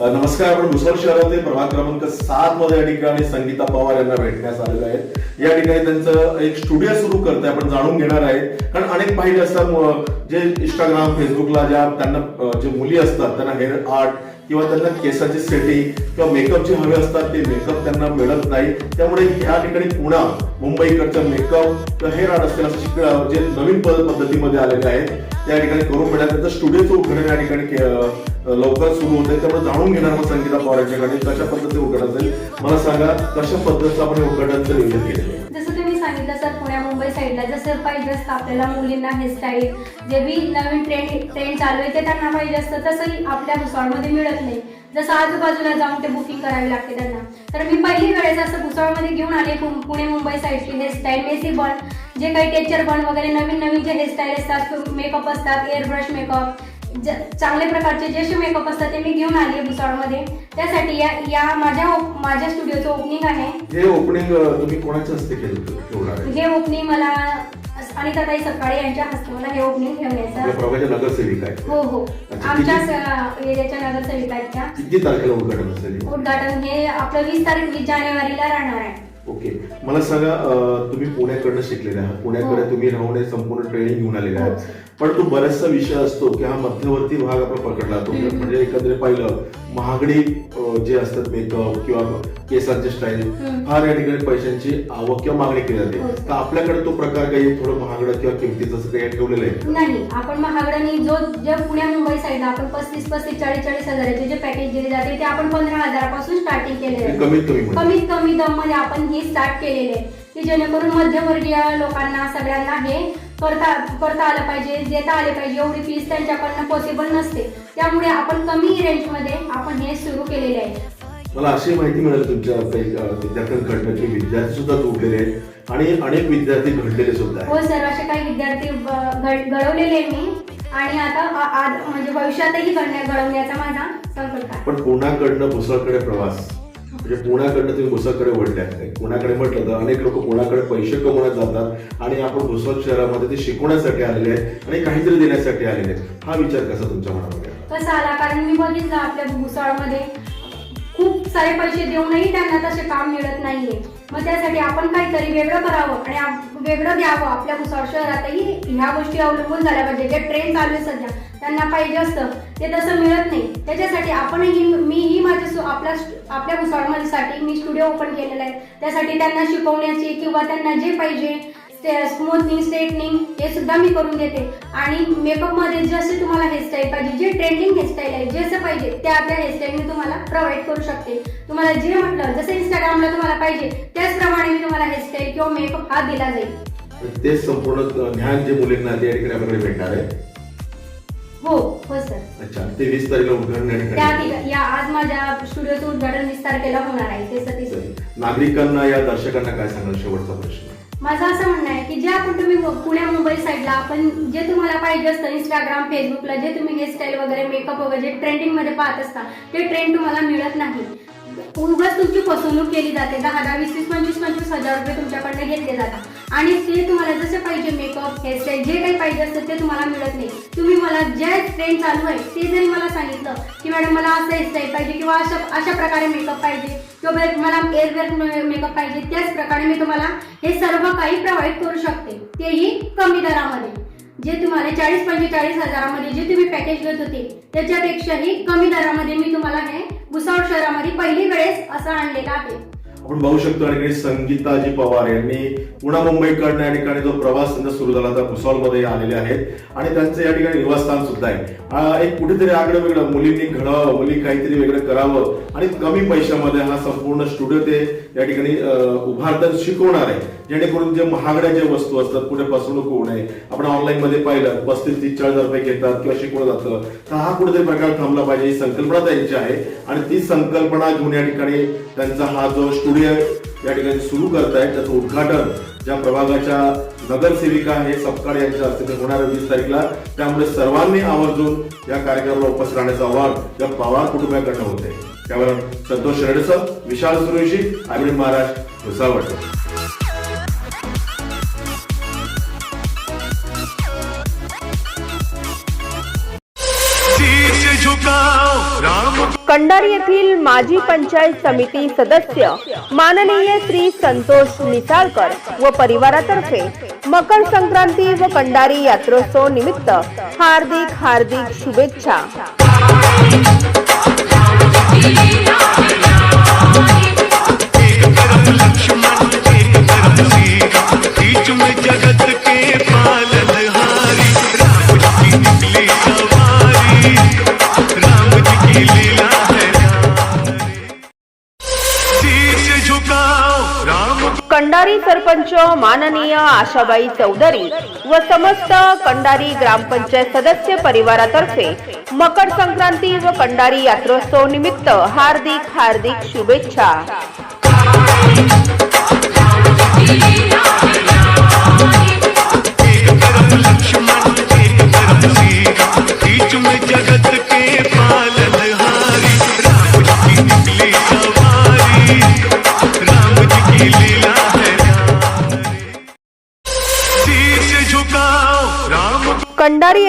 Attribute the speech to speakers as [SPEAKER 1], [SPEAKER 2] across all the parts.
[SPEAKER 1] नमस्कार आपण मुसळ शहरातील प्रभाग क्रमांक सात मध्ये या ठिकाणी संगीता पवार यांना भेटण्यास आलेलं आहे या ठिकाणी त्यांचं एक स्टुडिओ सुरू करते आपण जाणून घेणार आहेत. कारण अनेक पाहिजे असतात जे इंस्टाग्राम फेसबुकला ज्या त्यांना जे मुली असतात त्यांना हेअर आर्ट किंवा त्यांना केसाची सेटिंग किंवा मेकअप जे हवे असतात ते मेकअप त्यांना मिळत नाही. त्यामुळे या ठिकाणी पुणा मुंबईकडचं मेकअप किंवा हेअर आर्ट असतील जे नवीन पद- पद्धतीमध्ये आलेले आहेत त्या ठिकाणी करून मिळालं. त्यांचं स्टुडिओचं उघडणं या ठिकाणी लवकर सुरू होते त्यामुळे जाणून घेणार मग संगीता पवार यांच्याकडे कशा पद्धतीने उघडत जाईल मला सांगा कशा पद्धतीचं आपण उघडण्याचं नियोजन केलेलं आहे
[SPEAKER 2] जसं तुम्ही सांगितलं सर पुण्या मुंबई साईडला जसं पाहिजे असतं आपल्याला मुलींना हेअरस्टाईल जे बी नवीन ट्रेंड ट्रेंड चालू आहे ते त्यांना पाहिजे असतं. तसंही आपल्या भुसावळमध्ये मिळत नाही. जसं आजूबाजूला जाऊन ते बुकिंग करावी लागते त्यांना. तर मी पहिली वेळेस असं भुसावळमध्ये घेऊन आले पुणे मुंबई साईडची हेअरस्टाईल मेसी बन जे काही टेक्चर बन वगैरे नवीन नवीन जे हेअरस्टाईल असतात मेकअप असतात एअरब्रश मेकअप चांगल्या प्रकारचे जे मेकअप असतात ते मी घेऊन आली भुसावळमध्ये. त्यासाठी या या माझ्या माझ्या स्टुडिओचं ओपनिंग आहे.
[SPEAKER 1] हे ओपनिंग तुम्ही कोणाच्या हस्ते केलं
[SPEAKER 2] हे ओपनिंग मला अनिताताई सकाळी यांच्या हस्ते मला हे ओपनिंग ठेवण्याचं.
[SPEAKER 1] नगरसेविका आहे
[SPEAKER 2] हो हो. आमच्या एरियाच्या नगरसेविका आहेत त्या.
[SPEAKER 1] किती तारखेला उद्घाटन हे?
[SPEAKER 2] उद्घाटन हे आपलं वीस तारीख वीस जानेवारीला राहणार आहे.
[SPEAKER 1] ओके. मला सांगा तुम्ही पुण्याकडनं शिकलेले आहात. पुण्याकडे
[SPEAKER 2] हो.
[SPEAKER 1] तुम्ही राहून हे संपूर्ण ट्रेनिंग घेऊन आलेले आहात. पण तो बराचसा विषय असतो की हा मध्यवर्ती भाग आपण पकडला तो. म्हणजे एकंदरीत पाहिलं महागडी जे असतात मेकअप किंवा केसांचे स्टाईल. फार या ठिकाणी पैशांची आवक किंवा मागणी केली जाते
[SPEAKER 2] हो.
[SPEAKER 1] तर आपल्याकडे तो प्रकार काही थोडं महागडा किंवा किमतीचं असं काही ठेवलेलं आहे
[SPEAKER 2] नाही आपण महागड्यानी जो जे पुण्या मुंबई साईडला आपण पस्तीस पस्तीस चाळीस चाळीस हजाराचे जे पॅकेज दिले जाते ते आपण पंधरा हजारापासून स्टार्टिंग केलेले
[SPEAKER 1] हे
[SPEAKER 2] आहे
[SPEAKER 1] कमीत कमी म्हणजे.
[SPEAKER 2] कमीत कमी दममध्ये आपण ही स्टार्ट केलेले आहे की जेणेकरून मध्यमवर्गीय लोकांना सगळ्यांना हे करता करता आलं पाहिजे देता आले पाहिजे एवढी फीस त्यांच्याकडनं पॉसिबल नसते. त्यामुळे आपण कमी रेंजमध्ये आपण हे सुरू केलेले आहे.
[SPEAKER 1] मला अशी माहिती मिळाली तुमच्या काही विद्यार्थ्यांकडनं की विद्यार्थी सुद्धा जोडलेले आहेत आणि अनेक विद्यार्थी घडलेले सुद्धा
[SPEAKER 2] हो सर असे काही विद्यार्थी घडवलेले मी. आणि आता म्हणजे भविष्यातही घडण्या घडवण्याचा माझा संकल्प आहे.
[SPEAKER 1] पण पुण्याकडनं भुसावळकडे प्रवास? म्हणजे पुण्याकडनं तुम्ही भुसाकडे वळल्यात नाही पुण्याकडे म्हटलं तर अनेक लोक पुण्याकडे पैसे कमवण्यात जातात आणि आपण भुसावळ शहरामध्ये ते शिकवण्यासाठी आलेले आहेत आणि काहीतरी देण्यासाठी आलेले आहेत. हा विचार कसा तुमच्या मनामध्ये
[SPEAKER 2] कसा आला? कारण मी बघितलं आपल्या भुसाळमध्ये. सारे पैसे देऊनही त्यांना तसे काम मिळत नाहीये. मग त्यासाठी आपण काहीतरी वेगळं करावं आणि वेगळं द्यावं आपल्या भुसावळ शहरातही ह्या गोष्टी अवलंबून झाल्या पाहिजे. जे ट्रेन चालू आहे सध्या त्यांना पाहिजे असतं. ते तसं मिळत नाही. त्याच्यासाठी आपणही मीही माझ्या आपल्या स्ट- आपल्या मी स्टुडिओ ओपन केलेला आहे. त्यासाठी त्यांना शिकवण्याची किंवा त्यांना जे पाहिजे स्मूथनिंग स्ट्रेटनिंग हे सुद्धा मी करून देते. आणि मेकअपमध्ये जसे तुम्हाला हेअरस्टाईल पाहिजे जे ट्रेंडिंग हेअरस्टाईल आहे जसं पाहिजे त्या त्या हेअरस्टाईल मी तुम्हाला प्रोव्हाइड करू शकते. तुम्हाला जे म्हटलं जसं इंस्टाग्रामला तुम्हाला पाहिजे त्याचप्रमाणे मी तुम्हाला हेअरस्टाईल किंवा मेकअप हा दिला जाईल.
[SPEAKER 1] तेच संपूर्ण ज्ञान जे मुलींना त्या ठिकाणी आपल्याकडे भेटणार आहे.
[SPEAKER 2] हो हो सर
[SPEAKER 1] अच्छा ते वीस तारखेला उद्घाटन या
[SPEAKER 2] त्या आज माझ्या स्टुडिओचं उद्घाटन वीस तारखेला होणार आहे. ते सतीश.
[SPEAKER 1] नागरिकांना या दर्शकांना काय सांगाल? शेवटचा प्रश्न.
[SPEAKER 2] माझं असं म्हणणं आहे की जे आपण तुम्ही मु- पुण्या मुंबई साईडला आपण जे तुम्हाला पाहिजे असतं इंस्टाग्राम फेसबुकला जे तुम्ही हेअरस्टाईल वगैरे मेकअप वगैरे जे ट्रेंडिंगमध्ये पाहत असता ते ट्रेंड तुम्हाला मिळत नाही. उगाच तुमची फसवणूक केली जाते. दहा दहा वीस वीस पंचवीस पंचवीस हजार रुपये तुमच्याकडनं घेतले जातात. आणि ते तुम्हाला जसे पाहिजे मेकअप हेअरस्टाईल जे काही पाहिजे असतं ते तुम्हाला मिळत नाही. तुम्ही मला जे ट्रेंड चालू आहे ते जरी मला सांगितलं की मॅडम मला असं हेअरस्टाईल पाहिजे किंवा अशा अशा प्रकारे मेकअप पाहिजे किंवा मला एअरवेअर मेकअप पाहिजे त्याच प्रकारे मी तुम्हाला हे सर्व काही प्रोव्हाइड करू शकते. तेही कमी दरामध्ये. जे तुम्हाला चाळीस पंचेचाळीस हजारामध्ये जे तुम्ही पॅकेज घेत होते त्याच्यापेक्षाही कमी दरामध्ये मी तुम्हाला हे भुसावळ शहरामध्ये पहिली वेळेस असं आणलेलं आहे.
[SPEAKER 1] आपण बघू शकतो या ठिकाणी संगीताजी पवार यांनी पुणा मुंबईकडनं या ठिकाणी जो प्रवास त्यांचा सुरू झाला होता भुसावळमध्ये आलेले आहेत. आणि त्यांचं या ठिकाणी निवासस्थान सुद्धा आहे. एक कुठेतरी आगळं वेगळं मुलींनी घडावं मुली काहीतरी वेगळं करावं आणि कमी पैशामध्ये हा संपूर्ण स्टुडिओ ते या ठिकाणी उभारतात शिकवणार आहे. जेणेकरून जे महागड्या ज्या वस्तू असतात कुठे फसवणूक होऊ नये. आपण ऑनलाईन मध्ये पाहिलं पस्तीस तीस चाळीस हजार रुपये घेतात किंवा शिकवलं जातं. तर हा कुठेतरी प्रकार थांबला पाहिजे ही संकल्पना त्यांची आहे. आणि ती संकल्पना घेऊन या ठिकाणी त्यांचा हा जो स्टुडिओ या ठिकाणी सुरू करतायत. त्याचं उद्घाटन ज्या प्रभागाच्या नगरसेविका हे सपकाळ यांच्या हस्ते होणार आहे वीस तारीखला. त्यामुळे सर्वांनी आवर्जून या कार्यक्रमाला उपस्थित राहण्याचं आव्हान या पवार कुटुंबाकडनं होते त्यावर संतोष रेडसर विशाल सुरेशी आयबी महाराज भुसावळ.
[SPEAKER 3] भंडार येथील माजी पंचायत समिती सदस्य माननीय श्री संतोष निसाळकर व परिवारातर्फे मकर संक्रांती व कंडारी यात्रोत्सव निमित्त हार्दिक हार्दिक शुभेच्छा. कंडारी सरपंच माननीय आशाबाई चौधरी व समस्त कंडारी ग्रामपंचायत सदस्य परिवारातर्फे मकर संक्रांती व कंडारी यात्रोत्सव निमित्त हार्दिक हार्दिक शुभेच्छा.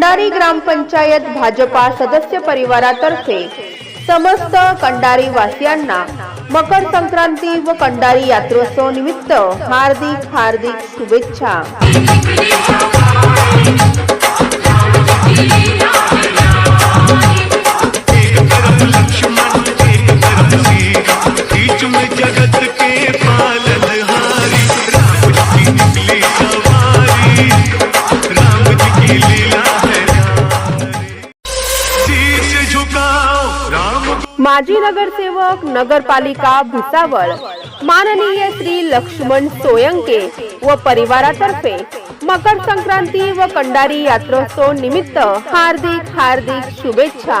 [SPEAKER 3] कंडारी ग्रामपंचायत भाजपा सदस्य परिवारातर्फे समस्त कंडारी वासियांना मकर संक्रांती व कंडारी यात्रोत्सव निमित्त हार्दिक हार्दिक शुभेच्छा.
[SPEAKER 4] जगत
[SPEAKER 3] माजी नगरसेवक नगरपालिका भुसावळ. माननीय श्री लक्ष्मण सोयंके व परिवारातर्फे मकर संक्रांती व कंडारी यात्रोत्सव निमित्त हार्दिक हार्दिक शुभेच्छा.